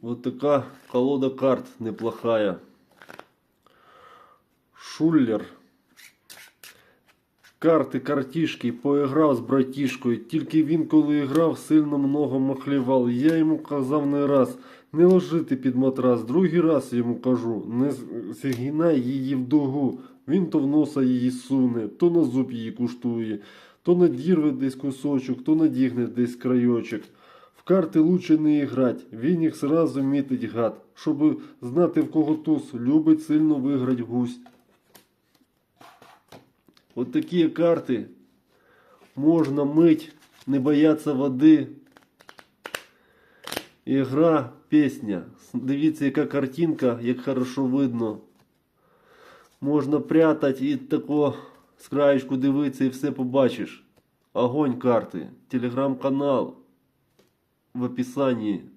Вот така колода карт неплохая. Шуллер. Карти, картішки, поіграв з братішкою. Тільки він, коли грав, сильно много махлівав. Я йому казав не раз не ложити під матрас. Другий раз йому кажу, не з- згинай її в дугу. Він то в носа її суне, то на зуб її куштує, то надірве десь кусочок, то надігне десь крайочок. В карти лучше не іграть, він їх сразу мітить гад. Щоб знати в кого туз, любить сильно виграть гусь. От такі карти можна мить, не бояться води. Ігра, пісня. Дивіться, яка картинка, як хорошо видно. Можна прятати і тако з краєчку дивитися і все побачиш. Огонь карти. Телеграм-канал в описании.